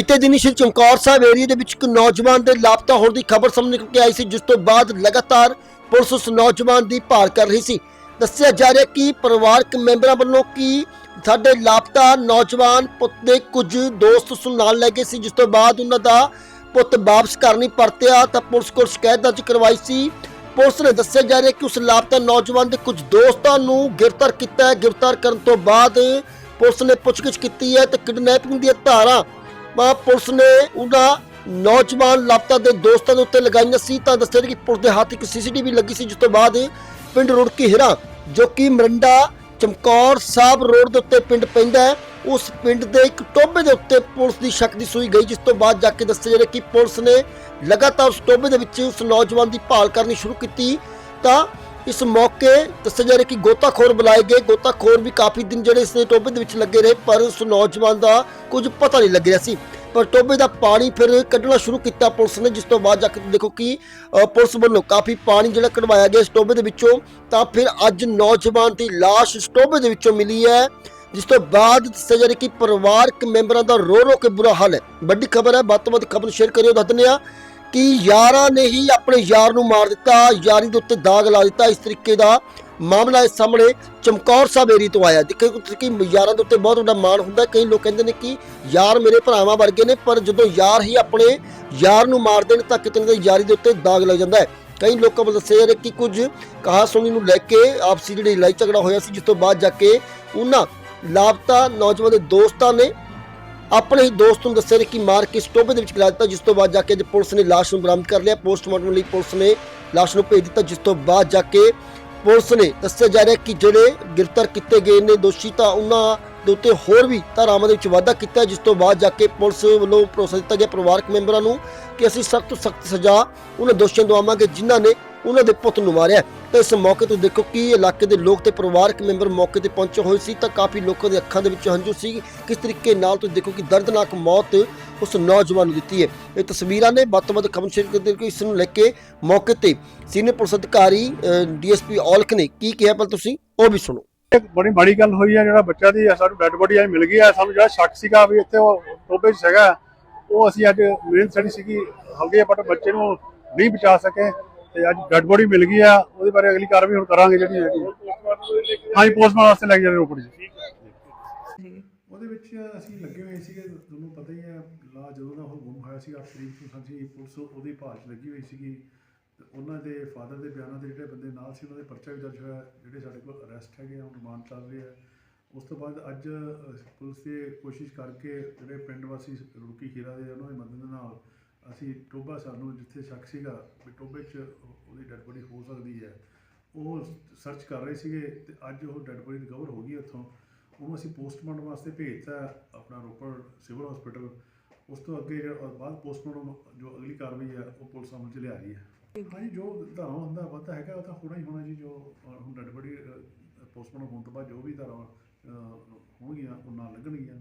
ਬੀਤੇ ਦਿਨੀ ਸ਼੍ਰੀ ਚਮਕੌਰ ਸਾਹਿਬ ਏਰੀਆ ਦੇ ਵਿੱਚ ਇੱਕ ਨੌਜਵਾਨ ਦੇ ਲਾਪਤਾ ਹੋਣ ਦੀ ਖਬਰ ਸਾਹਮਣੇ ਨਿਕਲ ਕੇ ਆਈ ਸੀ, ਜਿਸ ਤੋਂ ਬਾਅਦ ਲਗਾਤਾਰ ਪੁਲਿਸ ਉਸ ਨੌਜਵਾਨ ਦੀ ਭਾਲ ਕਰ ਰਹੀ ਸੀ। ਦੱਸਿਆ ਜਾ ਰਿਹਾ ਕਿ ਪਰਿਵਾਰਕ ਮੈਂਬਰਾਂ ਵੱਲੋਂ ਕਿ ਸਾਡੇ ਲਾਪਤਾ ਨੌਜਵਾਨ ਪੁੱਤ ਦੇ ਕੁਝ ਦੋਸਤ ਉਸ ਨੂੰ ਨਾਲ ਲੈ ਗਏ ਸੀ, ਜਿਸ ਤੋਂ ਬਾਅਦ ਉਹਨਾਂ ਦਾ ਪੁੱਤ ਵਾਪਸ ਘਰ ਨਹੀਂ ਪਰਤਿਆ, ਤਾਂ ਪੁਲਿਸ ਕੋਲ ਸ਼ਿਕਾਇਤ ਦਰਜ ਕਰਵਾਈ ਸੀ। ਪੁਲਿਸ ਨੇ ਦੱਸਿਆ ਜਾ ਰਿਹਾ ਕਿ ਉਸ ਲਾਪਤਾ ਨੌਜਵਾਨ ਦੇ ਕੁਝ ਦੋਸਤਾਂ ਨੂੰ ਗ੍ਰਿਫਤਾਰ ਕੀਤਾ ਹੈ। ਗ੍ਰਿਫਤਾਰ ਕਰਨ ਤੋਂ ਬਾਅਦ ਪੁਲਿਸ ਨੇ ਪੁੱਛਗਿੱਛ ਕੀਤੀ ਹੈ ਤੇ ਕਿਡਨੈਪਿੰਗ ਦੀਆਂ ਧਾਰਾਂ ਮਾ ਪੁਲਿਸ ਨੇ ਉਹਨਾਂ ਨੌਜਵਾਨ ਲਾਪਤਾ ਦੇ ਦੋਸਤਾਂ ਦੇ ਉੱਤੇ ਲਗਾਈਆਂ ਸੀ। ਤਾਂ ਦੱਸਿਆ ਕਿ ਪੁਲਿਸ ਦੇ ਹੱਥ ਇੱਕ ਸੀਸੀਟੀਵੀ ਲੱਗੀ ਸੀ, ਜਿਸ ਤੋਂ ਬਾਅਦ ਪਿੰਡ ਰੁੜਕੀ ਹਿਰਾ, ਜੋ ਕਿ ਮਰੰਡਾ ਚਮਕੌਰ ਸਾਹਿਬ ਰੋਡ ਦੇ ਉੱਤੇ ਪਿੰਡ ਪੈਂਦਾ ਹੈ, ਉਸ ਪਿੰਡ ਦੇ ਇੱਕ ਟੋਬੇ ਦੇ ਉੱਤੇ ਪੁਲਿਸ ਦੀ ਸ਼ੱਕ ਦੀ ਸੂਈ ਗਈ, ਜਿਸ ਤੋਂ ਬਾਅਦ ਜਾ ਕੇ ਦੱਸਿਆ ਜਾ ਰਿਹਾ ਕਿ ਪੁਲਿਸ ਨੇ ਲਗਾਤਾਰ ਉਸ ਟੋਬੇ ਦੇ ਵਿੱਚ ਉਸ ਨੌਜਵਾਨ ਦੀ ਭਾਲ ਕਰਨੀ ਸ਼ੁਰੂ ਕੀਤੀ। ਤਾਂ ਇਸ ਮੌਕੇ ਦੱਸਿਆ ਜਾ ਰਿਹਾ ਕਿ ਗੋਤਾਖੋਰ ਬੁਲਾਏ ਗਏ। ਗੋਤਾਖੋਰ ਵੀ ਕਾਫੀ ਦਿਨ ਜਿਹੜੇ ਇਸ ਟੋਬੇ ਦੇ ਵਿੱਚ ਲੱਗੇ ਰਹੇ, ਪਰ ਉਸ ਨੌਜਵਾਨ ਦਾ ਕੁਝ ਪਤਾ ਨਹੀਂ ਲੱਗ ਰਿਹਾ ਸੀ। ਪਰ ਟੋਬੇ ਦਾ ਪਾਣੀ ਫਿਰ ਕੱਢਣਾ ਸ਼ੁਰੂ ਕੀਤਾ ਪੁਲਿਸ ਨੇ, ਜਿਸ ਤੋਂ ਬਾਅਦ ਜਾ ਕੇ ਦੇਖੋ ਕਿ ਪੁਲਿਸ ਵੱਲੋਂ ਕਾਫੀ ਪਾਣੀ ਜਿਹੜਾ ਕਢਵਾਇਆ ਗਿਆ ਇਸ ਟੋਬੇ ਦੇ ਵਿੱਚੋਂ। ਤਾਂ ਫਿਰ ਅੱਜ ਨੌਜਵਾਨ ਦੀ ਲਾਸ਼ ਇਸ ਟੋਬੇ ਦੇ ਵਿੱਚੋਂ ਮਿਲੀ ਹੈ, ਜਿਸ ਤੋਂ ਬਾਅਦ ਦੱਸਿਆ ਜਾ ਰਿਹਾ ਕਿ ਪਰਿਵਾਰਕ ਮੈਂਬਰਾਂ ਦਾ ਰੋ ਰੋ ਕੇ ਬੁਰਾ ਹਾਲ ਹੈ। ਵੱਡੀ ਖਬਰ ਹੈ, ਵੱਧ ਤੋਂ ਵੱਧ ਖਬਰ ਸ਼ੇਅਰ ਕਰਿਓ, ਦੱਸ ਦਿੰਦੇ ਹਾਂ। ਕਿ ਯਾਰਾਂ ਨੇ ਹੀ ਆਪਣੇ ਯਾਰ ਨੂੰ ਮਾਰ ਦਿੱਤਾ, ਯਾਰੀ ਦੇ ਉੱਤੇ ਦਾਗ ਲਾ ਦਿੱਤਾ। ਇਸ ਤਰੀਕੇ ਦਾ ਮਾਮਲਾ ਇਸ ਸਾਹਮਣੇ ਚਮਕੌਰ ਸਾਹਿਬ ਏਰੀ ਤੋਂ ਆਇਆ। ਦੇਖੋ ਕਿ ਯਾਰਾਂ ਦੇ ਉੱਤੇ ਬਹੁਤ ਵੱਡਾ ਮਾਣ ਹੁੰਦਾ। ਕਈ ਲੋਕ ਕਹਿੰਦੇ ਨੇ ਕਿ ਯਾਰ ਮੇਰੇ ਭਰਾਵਾਂ ਵਰਗੇ ਨੇ, ਪਰ ਜਦੋਂ ਯਾਰ ਹੀ ਆਪਣੇ ਯਾਰ ਨੂੰ ਮਾਰਦੇ ਨੇ ਤਾਂ ਕਿਤੇ ਨਾ ਕਿਤੇ ਯਾਰੀ ਦੇ ਉੱਤੇ ਦਾਗ ਲੱਗ ਜਾਂਦਾ ਹੈ। ਕਈ ਲੋਕਾਂ ਵੱਲੋਂ ਦੱਸਿਆ ਜਾ ਰਿਹਾ ਕਿ ਕੁਝ ਕਹਾ ਸੁਣੀ ਨੂੰ ਲੈ ਕੇ ਆਪਸੀ ਜਿਹੜੀ ਲੜਾਈ ਝਗੜਾ ਹੋਇਆ ਸੀ ਜਿਸ ਤੋਂ ਬਾਅਦ ਜਾ ਕੇ ਉਹਨਾਂ ਲਾਪਤਾ ਨੌਜਵਾਨ ਦੇ ਦੋਸਤਾਂ ਨੇ ਆਪਣੇ ਹੀ ਦੋਸਤ ਨੂੰ ਦੱਸਿਆ ਕਿ ਮਾਰ ਕੇ ਸਟੋਬੇ ਦੇ ਵਿੱਚ ਗਿਰਾ ਦਿੱਤਾ, ਜਿਸ ਤੋਂ ਬਾਅਦ ਜਾ ਕੇ ਅੱਜ ਪੁਲਿਸ ਨੇ ਲਾਸ਼ ਨੂੰ ਬਰਾਮਦ ਕਰ ਲਿਆ। ਪੋਸਟਮਾਰਟਮ ਲਈ ਪੁਲਿਸ ਨੇ ਲਾਸ਼ ਨੂੰ ਭੇਜ ਦਿੱਤਾ, ਜਿਸ ਤੋਂ ਬਾਅਦ ਜਾ ਕੇ ਪੁਲਿਸ ਨੇ ਦੱਸਿਆ ਜਾ ਰਿਹਾ ਕਿ ਜਿਹੜੇ ਗ੍ਰਿਫਤਾਰ ਕੀਤੇ ਗਏ ਨੇ ਦੋਸ਼ੀ ਤਾਂ ਉਹਨਾਂ ਦੇ ਉੱਤੇ ਹੋਰ ਵੀ ਧਾਰਾਵਾਂ ਦੇ ਵਿੱਚ ਵਾਧਾ ਕੀਤਾ, ਜਿਸ ਤੋਂ ਬਾਅਦ ਜਾ ਕੇ ਪੁਲਿਸ ਵੱਲੋਂ ਭਰੋਸਾ ਦਿੱਤਾ ਗਿਆ ਪਰਿਵਾਰਕ ਮੈਂਬਰਾਂ ਨੂੰ ਕਿ ਅਸੀਂ ਸਖਤ ਤੋਂ ਸਖਤ ਸਜ਼ਾ ਉਹਨਾਂ ਦੋਸ਼ੀਆਂ ਨੂੰ ਦਵਾਵਾਂਗੇ, ਜਿਨ੍ਹਾਂ ਨੇ ਉਹਨਾਂ ਦੇ ਪੁੱਤ ਨੂੰ ਮਾਰਿਆ। ਤਾਂ ਇਸ ਮੌਕੇ ਤੋਂ ਦੇਖੋ ਕਿ ਇਲਾਕੇ ਦੇ ਲੋਕ ਤੇ ਪਰਿਵਾਰਕ ਮੈਂਬਰ ਮੌਕੇ ਤੇ ਪਹੁੰਚੇ ਹੋਏ ਸੀ, ਤਾਂ ਕਾਫੀ ਲੋਕਾਂ ਦੇ ਅੱਖਾਂ ਦੇ ਵਿੱਚ ਹੰਝੂ ਸੀ। ਕਿਸ ਤਰੀਕੇ ਨਾਲ ਤੁਸੀਂ ਦੇਖੋ ਕਿ ਦਰਦਨਾਕ ਮੌਤ ਉਸ ਨੌਜਵਾਨ ਨੂੰ ਦਿੱਤੀ ਹੈ। ਇਹ ਤਸਵੀਰਾਂ ਨੇ ਵੱਧ ਖਬਰ ਸ਼ੇਅਰ ਕਰਦੇ ਕਿ ਇਸ ਨੂੰ ਲੈ ਕੇ ਮੌਕੇ ਤੇ ਸੀਨੀਅਰ ਪੁਲਿਸ ਅਧਿਕਾਰੀ ਡੀਐਸਪੀ ਔਲਖ ਨੇ ਕੀ ਕਿਹਾ, ਪਰ ਤੁਸੀਂ ਉਹ ਵੀ ਸੁਣੋ। ਇੱਕ ਬੜੀ ਮਾੜੀ ਗੱਲ ਹੋਈ ਹੈ, ਜਿਹੜਾ ਬੱਚਾ ਦੀ ਸਾਨੂੰ ਡੈੱਡ ਬੋਡੀ ਆਈ ਮਿਲ ਗਈ ਹੈ। ਸਾਨੂੰ ਜਿਹੜਾ ਸ਼ੱਕ ਸੀਗਾ ਵੀ ਇੱਥੇ ਉਹ ਟੋਬੇ 'ਚ ਸੀਗਾ, ਉਹ ਅਸੀਂ ਅੱਜ ਮੇਨ ਸੜੀ ਸੀਗੀ। ਹਲਕੇ ਬਟ ਬੱਚੇ ਨੂੰ ਨਹੀਂ ਬਚਾ ਸਕੇ। ਤੇ ਅੱਜ ਡੈੱਡ ਬੋਡੀ ਮਿਲ ਗਈ ਆ, ਉਹਦੇ ਬਾਰੇ ਅਗਲੀ ਕਾਰਵਾਈ ਹੁਣ ਕਰਾਂਗੇ ਜਿਹੜੀ ਹੈਗੀ ਹਾਂਜੀ ਪੋਸਟਮਾਰਟਮ ਵਾਸਤੇ ਲੈ ਕੇ ਜਾਂਦੇ ਰੋਪੜ ਜੀ। ਉਹਦੇ ਵਿੱਚ ਅਸੀਂ ਲੱਗੇ ਹੋਏ ਸੀਗੇ, ਤੁਹਾਨੂੰ ਪਤਾ ਹੀ ਹੈ ਲਾ ਜਦੋਂ ਦਾ ਉਹ ਗੁੰਮ ਹੋਇਆ ਸੀ 8 ਤਰੀਕ ਨੂੰ ਸਾਡੀ ਪੁਲਿਸ ਉਹਦੀ ਭਾਲ 'ਚ ਲੱਗੀ ਹੋਈ ਸੀਗੀ। ਉਹਨਾਂ ਦੇ ਫਾਦਰ ਦੇ ਬਿਆਨਾਂ ਦੇ ਜਿਹੜੇ ਬੰਦੇ ਨਾਲ ਸੀ, ਉਹਨਾਂ ਦੇ ਪਰਚਾ ਵੀ ਦਰਜ ਹੋਇਆ, ਜਿਹੜੇ ਸਾਡੇ ਕੋਲ ਅਰੈਸਟ ਹੈਗੇ ਆ ਹੁਣ ਰਿਮਾਂਡ ਚੱਲ ਰਿਹਾ ਹੈ ਉਸ ਤੋਂ ਬਾਅਦ ਅੱਜ ਪੁਲਿਸ ਦੇ ਕੋਸ਼ਿਸ਼ ਕਰਕੇ ਜਿਹੜੇ ਪਿੰਡ ਵਾਸੀ ਰੁਕੀ ਖੀਰਾ ਦੇ ਉਹਨਾਂ ਦੀ ਮਦਦ ਨਾਲ ਅਸੀਂ ਟੋਬਾ ਸਾਨੂੰ ਜਿੱਥੇ ਸ਼ੱਕ ਸੀਗਾ ਵੀ ਟੋਬੇ 'ਚ ਉਹਦੀ ਡੈਡ ਬੋਡੀ ਹੋ ਸਕਦੀ ਹੈ, ਉਹ ਸਰਚ ਕਰ ਰਹੇ ਸੀਗੇ ਤੇ ਅੱਜ ਉਹ ਡੈਡ ਬੋਡੀ ਰਿਕਵਰ ਹੋ ਗਈ ਉੱਥੋਂ। ਉਹਨੂੰ ਅਸੀਂ ਪੋਸਟਮਾਰਟਮ ਵਾਸਤੇ ਭੇਜਤਾ ਆਪਣਾ ਰੋਪੜ ਸਿਵਲ ਹਸਪੀਟਲ ਉਸ ਤੋਂ ਅੱਗੇ ਜਿਹੜਾ ਬਾਅਦ ਪੋਸਟਮਾਰਟਮ ਜੋ ਅਗਲੀ ਕਾਰਵਾਈ ਹੈ, ਉਹ ਪੁਲਿਸ ਅਮਲ ਚ ਲਿਆ ਰਹੀ ਹੈ। ਹਾਂਜੀ, ਜੋ ਧਾਰਾ ਹੁੰਦਾ ਵਾਧਾ ਹੈਗਾ, ਉਹ ਤਾਂ ਹੋਣਾ ਹੀ ਹੋਣਾ ਜੀ, ਜੋ ਹੁਣ ਡੈਡ ਬੋਡੀ ਪੋਸਟਮਾਰਟਮ ਹੋਣ ਤੋਂ ਬਾਅਦ ਜੋ ਵੀ ਧਾਰਾ ਹੋਣਗੀਆਂ, ਉਹ ਨਾਲ ਲੱਗਣਗੀਆਂ।